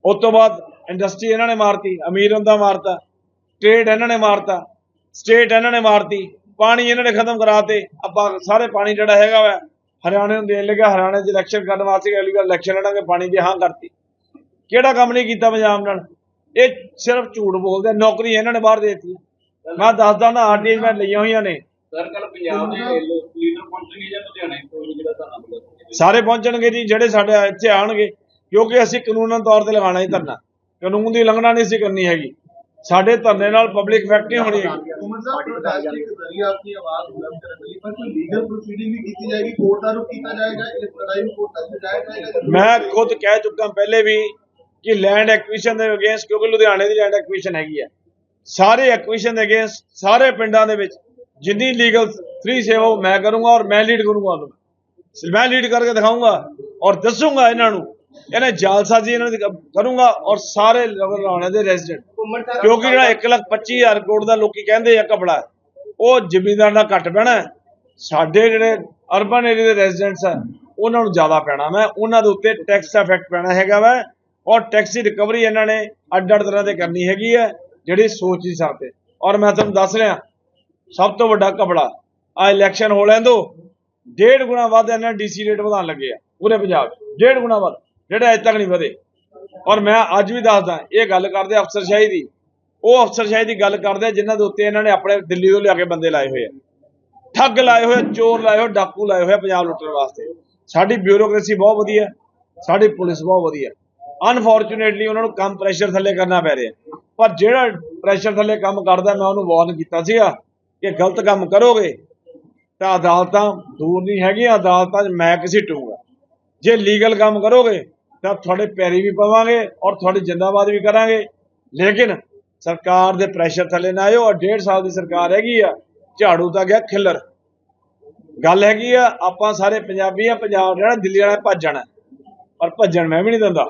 ਉਸ ਤੋਂ ਬਾਅਦ ਇੰਡਸਟਰੀ ਇਹਨਾਂ ਨੇ ਮਾਰਤੀ। ਅਮੀਰ ਬੰਦਾ ਮਾਰਤਾ। ਟ੍ਰੇਡ ਇਹਨਾਂ ਨੇ ਮਾਰਤਾ। ਸਟੇਟ ਇਹਨਾਂ ਨੇ ਮਾਰਤੀ। ਪਾਣੀ ਇਹਨਾਂ ਨੇ ਖਤਮ ਕਰਾ ਤੇ ਆਪਾਂ ਸਾਰੇ ਪਾਣੀ ਜਿਹੜਾ ਹੈਗਾ ਵਾ ਹਰਿਆਣੇ ਨੂੰ ਦੇਣ ਲੱਗਾ ਹਰਿਆਣੇ 'ਚ ਇਲੈਕਸ਼ਨ ਕਰਨ ਵਾਸਤੇ ਅਗਲੀ ਵਾਰ ਇਲੈਕਸ਼ਨ ਲੜਾਂਗੇ ਪਾਣੀ ਦੀ ਹਾਂ ਕਰਤੀ। ਕਿਹੜਾ ਕੰਮ ਨਹੀਂ ਕੀਤਾ ਪੰਜਾਬ ਨਾਲ? ਇਹ ਸਿਰਫ ਝੂਠ ਬੋਲਦੇ ਨੌਕਰੀ ਇਹਨਾਂ ਨੇ ਬਾਹਰ ਦੇ ਦਿੱਤੀ ਮੈਂ ਦੱਸਦਾ ਨਾ ਆਰਟੀਆਈ ਮੈਂ ਲਈਆਂ ਹੋਈਆਂ ਨੇ। ਸਰ ਕੱਲ ਪੰਜਾਬ ਦੇ ਲੀਡਰ ਪਹੁੰਚਣਗੇ ਜਾਂ ਲੁਧਿਆਣੇ ਕੋਈ ਜਿਹੜਾ ਤੁਹਾਨੂੰ ਸਾਰੇ ਪਹੁੰਚਣਗੇ ਜੀ ਜਿਹੜੇ ਸਾਡੇ ਇੱਥੇ ਆਣਗੇ ਕਿਉਂਕਿ ਅਸੀਂ ਕਾਨੂੰਨਾਂ ਤੌਰ ਤੇ ਲਗਾਣਾ ਹੀ ਧਰਨਾ। ਕਾਨੂੰਨ ਦੀ ਉਲੰਘਣਾ ਨਹੀਂ ਸੀ ਕਰਨੀ ਹੈਗੀ। ਸਾਡੇ ਧਰਨੇ ਨਾਲ ਪਬਲਿਕ ਇਫੈਕਟ ਨਹੀਂ ਹੋਣੀ ਉਮਰ ਸਾਹਿਬ ਪ੍ਰੋਟੈਸਟ ਇੱਕ ਜ਼ਰੀਆ ਆਪਣੀ ਆਵਾਜ਼ ਬੁਲੰਦ ਕਰਨ ਲਈ ਪਰ ਕੋਈ ਲੀਗਲ ਪ੍ਰੋਸੀਡਿੰਗ ਵੀ ਕੀਤੀ ਜਾਏਗੀ ਕੋਰਟ ਦਾ ਰੁਖ ਕੀਤਾ ਜਾਏਗਾ ਇਸ ਲੜਾਈ ਨੂੰ ਕੋਰਟ ਤੱਕ ਲਿਜਾਇਆ ਜਾਏਗਾ ਮੈਂ ਖੁਦ ਕਹਿ ਚੁੱਕਾ ਪਹਿਲੇ ਵੀ ਕਿ ਲੈਂਡ ਐਕਵੀਸ਼ਨ ਦੇ ਅਗੇਂਸਟ ਕਿਉਂਕਿ ਲੁਧਿਆਣੇ ਦੀ ਲੈਂਡ ਐਕਵੀਸ਼ਨ ਹੈਗੀ ਹੈ। ਸਾਰੇ ਐਕਵੀਸ਼ਨ ਦੇ ਅਗੇਂਸਟ ਸਾਰੇ ਪਿੰਡਾਂ ਦੇ ਵਿੱਚ ਜਿੰਨੀ ਲੀਗਲ ਫ੍ਰੀ ਸੇਵਾ ਮੈਂ ਕਰੂੰਗਾ ਔਰ ਮੈਂ ਲੀਡ ਕਰੂੰਗਾ ਉਹਨੂੰ। ਮੈਂ ਲੀਡ ਕਰਕੇ ਦਿਖਾਊਂਗਾ ਔਰ ਦੱਸੂੰਗਾ ਇਹਨਾਂ ਨੂੰ ਇਹਨੇ ਜਾਲਸਾਜ਼ੀ ਇਹਨਾਂ ਦੀ ਕਰੂੰਗਾ ਔਰ ਸਾਰੇ ਲੁਧਿਆਣੇ ਦੇ ਰੈਜ਼ੀਡੈਂਟ ਕਿਉਂਕਿ ਜਿਹੜਾ 1 ਲੱਖ 25 ਹਜ਼ਾਰ ਕਰੋੜ ਦਾ ਲੋਕੀ ਕਹਿੰਦੇ ਆ ਕਪੜਾ ਉਹ ਜ਼ਿਮੀਂਦਾਰ ਦਾ ਘੱਟ ਪੈਣਾ। ਸਾਡੇ ਜਿਹੜੇ ਅਰਬਨ ਏਰੀਆ ਦੇ ਰੈਜ਼ੀਡੈਂਟਸ ਆ ਉਹਨਾਂ ਨੂੰ ਜ਼ਿਆਦਾ ਪੈਣਾ ਮੈਂ ਉਹਨਾਂ ਦੇ ਉੱਤੇ ਟੈਕਸ ਦਾ ਇਫੈਕਟ ਪੈਣਾ ਹੈਗਾ ਵਾ। ਔਰ ਟੈਕਸ ਦੀ ਰਿਕਵਰੀ ਇਹਨਾਂ ਨੇ ਅੱਡ ਅੱਡ ਤਰ੍ਹਾਂ ਦੇ ਕਰਨੀ ਹੈਗੀ ਹੈ ਜਿਹੜੀ ਸੋਚ ਨਹੀਂ ਸਕਦੇ ਔਰ ਮੈਂ ਤੁਹਾਨੂੰ ਦੱਸ ਰਿਹਾ ਸਭ ਤੋਂ ਵੱਡਾ ਕਪੜਾ ਆ ਇਲੈਕਸ਼ਨ ਹੋ ਲੈਣ ਦੋ। ਡੇਢ ਗੁਣਾ ਵੱਧ ਇਹਨਾਂ ਡੀਸੀ ਰੇਟ ਵਧਾਉਣ ਲੱਗੇ ਆ ਪੂਰੇ ਪੰਜਾਬ 'ਚ। ਡੇਢ ਗੁਣਾ ਵੱਧ। ਜਿਹੜੇ ਅਜੇ ਤੱਕ ਨਹੀਂ ਵਧੇ। ਔਰ ਮੈਂ ਅੱਜ ਵੀ ਦੱਸਦਾ, ਇਹ ਗੱਲ ਕਰਦੇ ਅਫਸਰਸ਼ਾਹੀ ਦੀ। ਉਹ ਅਫਸਰਸ਼ਾਹੀ ਦੀ ਗੱਲ ਕਰਦੇ ਆ ਜਿਨ੍ਹਾਂ ਦੇ ਉੱਤੇ ਇਹਨਾਂ ਨੇ ਆਪਣੇ ਦਿੱਲੀ ਤੋਂ ਲਿਆ ਕੇ ਬੰਦੇ ਲਾਏ ਹੋਏ ਆ। ਠੱਗ ਲਾਏ ਹੋਏ ਚੋਰ ਲਾਏ ਹੋਏ ਡਾਕੂ ਲਾਏ ਹੋਏ ਪੰਜਾਬ ਲੁੱਟਣ ਵਾਸਤੇ। ਸਾਡੀ ਬਿਊਰੋਕ੍ਰੇਸੀ ਬਹੁਤ ਵਧੀਆ ਸਾਡੀ ਪੁਲਿਸ ਬਹੁਤ ਵਧੀਆ ਅਨਫੋਰਚੂਨੇਟਲੀ ਉਹਨਾਂ ਨੂੰ ਕੰਮ ਪ੍ਰੈਸ਼ਰ ਥੱਲੇ ਕਰਨਾ ਪੈ ਰਿਹਾ ਪਰ ਜਿਹੜਾ ਪ੍ਰੈਸ਼ਰ ਥੱਲੇ ਕੰਮ ਕਰਦਾ, ਮੈਂ ਉਹਨੂੰ ਵਾਰਨ ਕੀਤਾ ਸੀਗਾ ਕਿ ਗਲਤ ਕੰਮ ਕਰੋਗੇ, ਤਾਂ ਅਦਾਲਤਾਂ ਦੂਰ ਨਹੀਂ ਹੈਗੀਆਂ, ਅਦਾਲਤਾਂ 'ਚ ਮੈਂ ਕਿਸੇ ਟੂਗਾ। ਜੇ ਲੀਗਲ ਕੰਮ ਕਰੋਗੇ ਤਾਂ ਤੁਹਾਡੇ ਪੈਰੀ ਵੀ ਪਵਾਂਗੇ ਔਰ ਤੁਹਾਡੀ ਜਿੰਦਾਬਾਦ ਵੀ ਕਰਾਂਗੇ। ਲੇਕਿਨ ਸਰਕਾਰ ਦੇ ਪ੍ਰੈਸ਼ਰ ਥੱਲੇ ਨਾ ਆਇਓ ਔਰ ਡੇਢ ਸਾਲ ਦੀ ਸਰਕਾਰ ਹੈਗੀ ਆ ਝਾੜੂ ਤਾਂ ਗਿਆ ਖਿੱਲਰ। ਗੱਲ ਹੈਗੀ ਆ ਆਪਾਂ ਸਾਰੇ ਪੰਜਾਬੀ ਆ ਪੰਜਾਬ ਜਿਹੜਾ ਦਿੱਲੀ ਵਾਲਾ ਭੱਜ ਜਾਣਾ ਪਰ ਭੱਜਣ ਮੈਂ ਵੀ ਨਹੀਂ ਦਿੰਦਾ।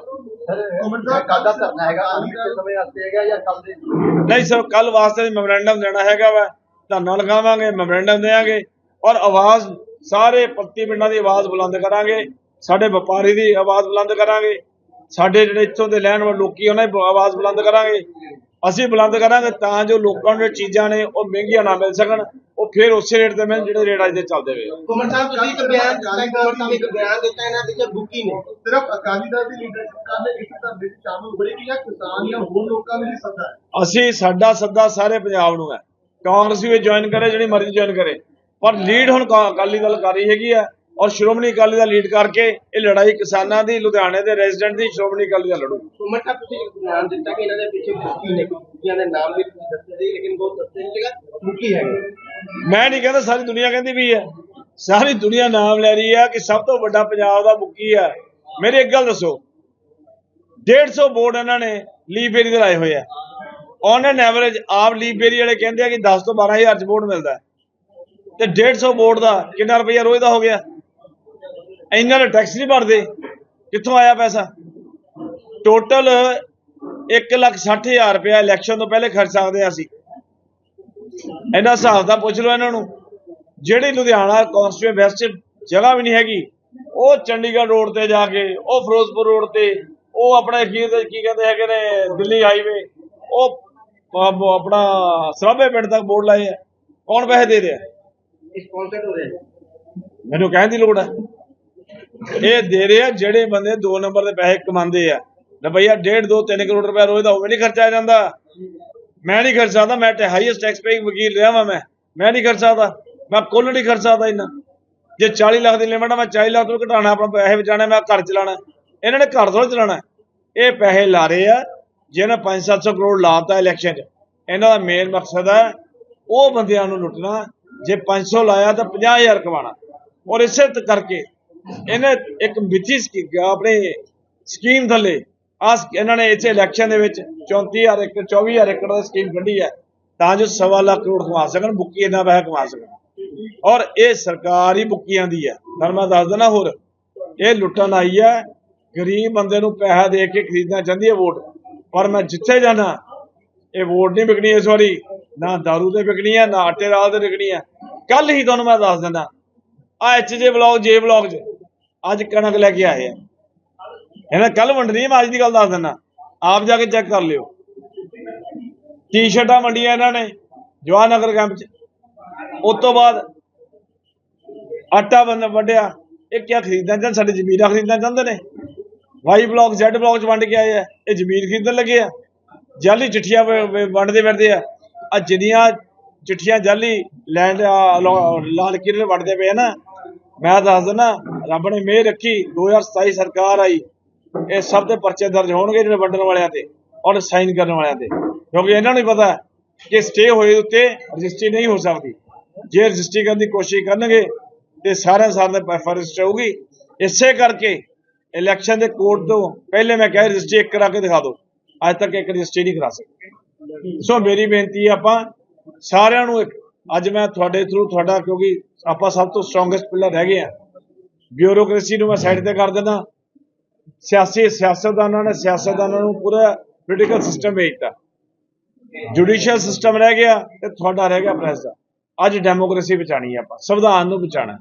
ਨਹੀਂ ਸਰ ਕੱਲ ਵਾਸਤੇ ਮੈਮੋਰੈਂਡਮ ਦੇਣਾ ਹੈਗਾ ਵਾ। ਧਰਨਾ ਲਗਾਵਾਂਗੇ ਮੈਮੋਰੈਂਡਮ ਦੇਵਾਂਗੇ। ਔਰ ਆਵਾਜ਼ ਸਾਰੇ ਪੱਤੀ ਪਿੰਡਾਂ ਦੀ ਆਵਾਜ਼ ਬੁਲੰਦ ਕਰਾਂਗੇ। ਸਾਡੇ ਵਪਾਰੀ ਦੀ ਆਵਾਜ਼ ਬੁਲੰਦ ਕਰਾਂਗੇ। ਸਾਡੇ ਜਿਹੜੇ ਇੱਥੋਂ ਦੇ ਲੈਣ ਵਾਲੇ ਲੋਕੀ ਉਹਨਾਂ ਦੀ ਆਵਾਜ਼ ਬੁਲੰਦ ਕਰਾਂਗੇ। ਅਸੀਂ ਬੁਲੰਦ ਕਰਾਂਗੇ ਤਾਂ ਜੋ ਲੋਕਾਂ ਨੂੰ ਚੀਜ਼ਾਂ ਨੇ ਉਹ ਮਹਿੰਗੀਆਂ ਨਾ ਮਿਲ ਸਕਣ। ਉਹ ਫਿਰ ਉਸੇ ਰੇਟ ਤੇ ਮਿਲਣ ਜਿਹੜੇ ਰੇਟ ਅੱਜ ਦੇ ਚੱਲਦੇ ਵੇ ਕੁਮਨ ਸਾਹਿਬ ਤੁਸੀਂ ਇੱਕ ਬਿਆਨ ਸਾਹਿਬ ਇੱਕ ਬਿਆਨ ਦਿੱਤਾ ਇਹਨਾਂ ਦੇ ਚ ਬੁੱਕੀ ਨੇ। ਸਿਰਫ ਅਕਾਲੀ ਦਲ ਦੀ ਲੀਡਰਸ਼ਿਪ ਕਰਨੇ ਇਸ ਤਰ੍ਹਾਂ ਵਿੱਚ ਸ਼ਾਮਲ ਬੜੀ ਕਿ ਜਾਂ ਕਿਸਾਨ ਜਾਂ ਹੋਰ ਲੋਕਾਂ ਵੀ ਸੱਦਾ ਹੈ? ਅਸੀਂ ਸਾਡਾ ਸੱਦਾ ਸਾਰੇ ਪੰਜਾਬ ਨੂੰ ਹੈ। ਕਾਂਗਰਸ ਵੀ ਜੁਆਇਨ ਕਰੇ ਜਿਹੜੀ ਮਰਜ਼ੀ ਜੁਆਇਨ ਕਰੇ। ਪਰ ਲੀਡ ਹੁਣ ਅਕਾਲੀ ਦਲ ਕਰ ਰਹੀ ਹੈਗੀ ਆ ਔਰ ਸ਼੍ਰੋਮਣੀ ਅਕਾਲੀ ਦਲ ਲੀਡ ਕਰਕੇ ਇਹ ਲੜਾਈ ਕਿਸਾਨਾਂ ਦੀ ਲੁਧਿਆਣੇ ਦੇ ਰੈਜ਼ੀਡੈਂਟ ਦੀ ਸ਼੍ਰੋਮਣੀ ਅਕਾਲੀ ਦਲ ਲੜੂ। ਕੁਮਨ ਸਾਹਿਬ ਤੁਸੀਂ ਇੱਕ ਬਿਆਨ ਦਿੱਤਾ ਕਿ ਇਹਨਾਂ ਦੇ ਪਿੱਛੇ ਬੁੱਕੀ ਨੇ ਬੁੱਕੀਆਂ ਦੇ ਨਾਮ ਵੀ ਤੁਸੀਂ ਦੱਸੇ ਸੀ ਲੇਕਿਨ ਬਹੁਤ ਦੱਸੇ ਨਹੀਂ ਜਗ੍ਹਾ ਬੁੱਕੀ ਹੈ ਮੈਂ ਨਹੀਂ ਕਹਿੰਦਾ ਸਾਰੀ ਦੁਨੀਆ ਕਹਿੰਦੀ ਵੀ ਹੈ। ਸਾਰੀ ਦੁਨੀਆ ਨਾਮ ਲੈ ਰਹੀ ਹੈ ਕਿ ਸਭ ਤੋਂ ਵੱਡਾ ਪੰਜਾਬ ਦਾ ਮੁੱਕੀ ਹੈ। ਮੇਰੀ ਇੱਕ ਗੱਲ ਦੱਸੋ 150 ਬੋਰਡ ਇਹਨਾਂ ਨੇ ਲੀਵ ਏਰੀ ਦੇ ਲਾਏ ਹੋਏ ਆ। ਔਨ ਐਨ ਐਵਰੇਜ ਆਪ ਲੀਵ ਏਰੀ ਵਾਲੇ ਕਹਿੰਦੇ ਆ ਕਿ 10 ਤੋਂ 12000 ਚ ਬੋਰਡ ਮਿਲਦਾ। ਤੇ 150 ਬੋਰਡ ਦਾ ਕਿੰਨਾ ਰੁਪਈਆ ਰੋਜ਼ ਦਾ ਹੋ ਗਿਆ? ਇਹਨਾਂ ਨੇ ਟੈਕਸ ਨਹੀਂ ਭਰਦੇ। ਕਿੱਥੋਂ ਆਇਆ ਪੈਸਾ? ਟੋਟਲ 160000 ਰੁਪਇਆ ਇਲੈਕਸ਼ਨ ਤੋਂ ਪਹਿਲੇ ਖਰਚ ਸਕਦੇ ਹਾਂ ਅਸੀਂ। ਇਹਨਾਂ ਹਿਸਾਬ ਦਾ ਪੁੱਛ ਲਓ ਇਹਨਾਂ ਨੂੰ। ਜਿਹੜੀ ਲੁਧਿਆਣਾ ਕਨਸਟੀਟਿਊਸ਼ਨ ਵੈਸਟ ਜਗ੍ਹਾ ਵੀ ਨਹੀਂ ਹੈਗੀ ਉਹ ਚੰਡੀਗੜ੍ਹ ਰੋਡ ਤੇ ਜਾ ਕੇ ਉਹ ਫਿਰੋਜ਼ਪੁਰ ਰੋਡ ਤੇ ਉਹ ਆਪਣੇ ਕੀ ਕੀ ਕਹਿੰਦੇ ਹੈਗੇ ਨੇ ਦਿੱਲੀ ਹਾਈਵੇ ਉਹ ਆਪਣਾ ਸਰਾਭੇ ਪਿੰਡ ਤੱਕ ਬੋਰਡ ਲਾਏ ਆ। ਕੌਣ ਪੈਸੇ ਦੇ ਰਿਹਾ? ਮੈਨੂੰ ਕਹਿਣ ਦੀ ਲੋੜ ਹੈ ਇਹ ਦੇ ਰਹੇ ਆ, ਜਿਹੜੇ ਬੰਦੇ 2 ਨੰਬਰ ਦੇ ਪੈਸੇ ਕਮਾਉਂਦੇ ਆ। ਰੁਪਈਆ 1.5 2 3 ਕਰੋੜ ਰੁਪਏ ਰੋਜ਼ ਦਾ ਹੋਵੇ, ਨਹੀਂ ਖਰਚਾਇਆ ਜਾਂਦਾ। ਮੈਂ ਨਹੀਂ ਖਰਚ ਸਕਦਾ, ਮੈਂ ਤੇ ਹਾਈਐਸਟ ਟੈਕਸ ਪੇਇੰਗ ਵਕੀਲ ਰਿਹਾ ਵਾਂ ਮੈਂ। ਮੈਂ ਨਹੀਂ ਖਰਚ ਸਕਦਾ, ਮੈਂ ਕੁੱਲ ਨਹੀਂ ਖਰਚ ਸਕਦਾ ਇੰਨਾ। ਜੇ 40 ਲੱਖ ਦੀ ਲਿਮਟ ਆ, ਮੈਂ 40 ਲੱਖ ਤੋਂ ਘਟਾਣਾ ਆਪਣਾ ਪੈਸੇ ਬਚਾਣੇ ਮੈਂ ਘਰ ਚਲਾਣਾ ਇਹਨਾਂ ਨੇ ਘਰ ਥੋੜਾ ਚਲਾਣਾ ਇਹ ਪੈਸੇ ਲਾ ਰਹੇ ਆ, ਜਿਹਨਾਂ 5-700 ਕਰੋੜ ਲਾਤਾ ਇਲੈਕਸ਼ਨ 'ਚ। ਇਹਨਾਂ ਦਾ ਮੇਨ ਮਕਸਦ ਹੈ, ਉਹ ਬੰਦਿਆਂ ਨੂੰ ਲੁੱਟਣਾ। ਜੇ 500 ਲਾਇਆ ਤਾਂ 50000 ਕਮਾਣਾ ਔਰ ਇਸੇ ਕਰਕੇ ਇਹਨੇ ਇੱਕ ਮਿੱਥੀ ਸਕੀ- ਆਪਣੇ ਸਕੀਮ ਥੱਲੇ ਆ ਇਹਨਾਂ ਨੇ ਇੱਥੇ ਇਲੈਕਸ਼ਨ ਦੇ ਵਿੱਚ 34000 ਏਕੜ 24000 ਏਕੜ ਦੀ ਸਕੀਮ ਕੱਢੀ ਹੈ, ਤਾਂ ਜੋ ਸਵਾ ਲੱਖ ਕਰੋੜ ਕਮਾ ਸਕਣ, ਬੁੱਕੀ ਇਹਨਾਂ ਪੈਸਾ ਕਮਾ ਸਕਣ। ਔਰ ਇਹ ਸਰਕਾਰ ਹੀ ਬੁੱਕੀਆਂ ਦੀ ਹੈ। ਤੁਹਾਨੂੰ ਮੈਂ ਦੱਸ ਦਿੰਦਾ ਹੋਰ, ਇਹ ਲੁੱਟਣ ਆਈ ਹੈ, ਗਰੀਬ ਬੰਦੇ ਨੂੰ ਪੈਸਾ ਦੇ ਕੇ ਖਰੀਦਣਾ ਚਾਹੁੰਦੀ ਹੈ ਵੋਟ, ਪਰ ਮੈਂ ਜਿੱਥੇ ਜਾਣਾ, ਇਹ ਵੋਟ ਨਹੀਂ ਵਿਕਣੀ ਇਸ ਵਾਰੀ, ਨਾ ਦਾਰੂ ਤੇ ਵਿਕਣੀ ਹੈ, ਨਾ ਆਟੇ ਦਾਲ ਤੇ ਵਿਕਣੀ ਹੈ। ਕੱਲ ਹੀ ਤੁਹਾਨੂੰ ਮੈਂ ਦੱਸ ਦਿੰਦਾ ਆ ਐਚ ਜੇ ਬਲੌਗ ਜੇ ਬਲੌਗ 'ਚ ਅੱਜ ਕਣਕ ਲੈ ਕੇ ਆਏ ਆ। ਇਹਨਾਂ ਕੱਲ ਵੰਡਣੀ ਹੈ ਮੈਂ ਅੱਜ ਦੀ ਗੱਲ ਦੱਸ ਦਿੰਦਾ। ਆਪ ਜਾ ਕੇ ਚੈੱਕ ਕਰ ਲਿਓ। ਟੀ-ਸ਼ਰਟਾਂ ਵੰਡੀਆਂ ਇਹਨਾਂ ਨੇ ਜਵਾਹਰ ਨਗਰ ਕੈਂਪ 'ਚ। ਉਸ ਤੋਂ ਬਾਅਦ ਆਟਾ ਬੰਦ ਵੰਡਿਆ ਇਹ ਕਿਆ ਖਰੀਦਣਾ ਚਾਹੁੰਦੇ ਸਾਡੇ ਜ਼ਮੀਨਾਂ ਖਰੀਦਣਾ ਚਾਹੁੰਦੇ ਨੇ। ਵਾਈ ਬਲੌਕ ਜ਼ੈਡ ਬਲੌਕ 'ਚ ਵੰਡ ਕੇ ਆਏ ਆ। ਇਹ ਜ਼ਮੀਨ ਖਰੀਦਣ ਲੱਗੇ ਆ। ਜਾਲੀ ਚਿੱਠੀਆਂ ਵ- ਵੰਡਦੇ ਫਿਰਦੇ ਆ। ਆ ਜਿੰਨੀਆਂ ਚਿੱਠੀਆਂ ਜਾਲੀ ਲੈਂਡ ਲਾਲ ਕਿਲੇ ਵੰਡਦੇ ਪਏ ਆ ਨਾ ਮੈਂ ਦੱਸ ਦਿੰਦਾ, ਰੱਬ ਨੇ ਮਿਹਰ ਰੱਖੀ 2027 ਸਰਕਾਰ ਆਈ, ਇਹ ਸਭ ਦੇ ਪਰਚੇ ਦਰਜ ਹੋਣਗੇ ਜਿਹੜੇ ਵੰਡਣ ਵਾਲਿਆਂ ਤੇ ਔਰ ਸਾਈਨ ਕਰਨ ਵਾਲਿਆਂ ਤੇ। ਕਿਉਂਕਿ ਇਹਨਾਂ ਨੂੰ ਪਤਾ ਕਿ ਸਟੇ ਹੋਏ ਉੱਤੇ ਰਜਿਸਟਰੀ ਨਹੀਂ ਹੋ ਸਕਦੀ। ਜੇ ਰਜਿਸਟਰੀ ਕਰਨ ਦੀ ਕੋਸ਼ਿਸ਼ ਕਰਨਗੇ, ਤੇ ਸਾਰਿਆਂ ਸਾਰਿਆਂ ਦਾ ਐਫ ਰਜਿਸਟਰ ਇਸੇ ਕਰਕੇ ਇਲੈਕਸ਼ਨ ਦੇ ਕੋਰਟ ਤੋਂ ਪਹਿਲੇ ਮੈਂ ਕਿਹਾ ਰਜਿਸਟਰੀ ਇੱਕ ਕਰਾ ਕੇ ਦਿਖਾ ਦਿਓ। ਅੱਜ ਤੱਕ ਇੱਕ ਰਜਿਸਟਰੀ ਨਹੀਂ ਕਰਾ ਸਕੇ। ਸੋ ਮੇਰੀ ਬੇਨਤੀ ਹੈ ਆਪਾਂ ਸਾਰਿਆਂ ਨੂੰ ਇੱਕ ਅੱਜ ਮੈਂ ਤੁਹਾਡੇ ਥਰੂ ਤੁਹਾਡਾ ਕਿਉਂਕਿ ਆਪਾਂ ਸਭ ਤੋਂ ਸਟਰੋਂਗੈਸਟ ਪਿਲਰ ਰਹਿ ਗਏ ਆ। ਬਿਊਰੋਕ੍ਰੇਸੀ ਨੂੰ ਮੈਂ ਸਾਈਡ ਤੇ ਕਰ ਦਿੰਦਾ। ਸਿਆਸੀ ਸਿਆਸਤਦਾਨਾਂ ਨੇ ਸਿਆਸਤਦਾਨਾਂ ਨੂੰ ਪੂਰਾ ਪੋਲੀਟੀਕਲ ਸਿਸਟਮ ਵੇਚਤਾ ਜੁਡੀਸ਼ੀਅਲ ਸਿਸਟਮ ਰਹਿ ਗਿਆ ਤੇ ਤੁਹਾਡਾ ਰਹਿ ਗਿਆ ਪ੍ਰੈਸ ਦਾ। ਅੱਜ ਡੈਮੋਕ੍ਰੇਸੀ ਬਚਾਣੀ ਹੈ ਆਪਾਂ, ਸੰਵਿਧਾਨ ਨੂੰ ਬਚਾਣਾ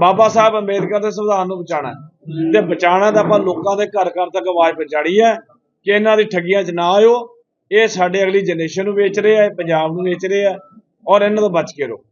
ਬਾਬਾ ਸਾਹਿਬ ਅੰਬੇਦਕਰ ਦੇ ਸੰਵਿਧਾਨ ਨੂੰ ਬਚਾਣਾ ਹੈ। ਤੇ ਬਚਾਣਾ ਤਾਂ ਆਪਾਂ ਲੋਕਾਂ ਦੇ ਘਰ ਘਰ ਤੱਕ ਆਵਾਜ਼ ਪਹੁੰਚਾਣੀ ਹੈ ਕਿ ਇਹਨਾਂ ਦੀ ਠੱਗੀਆਂ 'ਚ ਨਾ ਆਇਓ। ਇਹ ਸਾਡੇ ਅਗਲੀ ਜਨਰੇਸ਼ਨ ਨੂੰ ਵੇਚ ਰਹੇ ਆ ਪੰਜਾਬ ਨੂੰ ਵੇਚ ਰਹੇ ਆ। ਔਰ ਇਹਨਾਂ ਤੋਂ ਬਚ ਕੇ ਰਹੋ।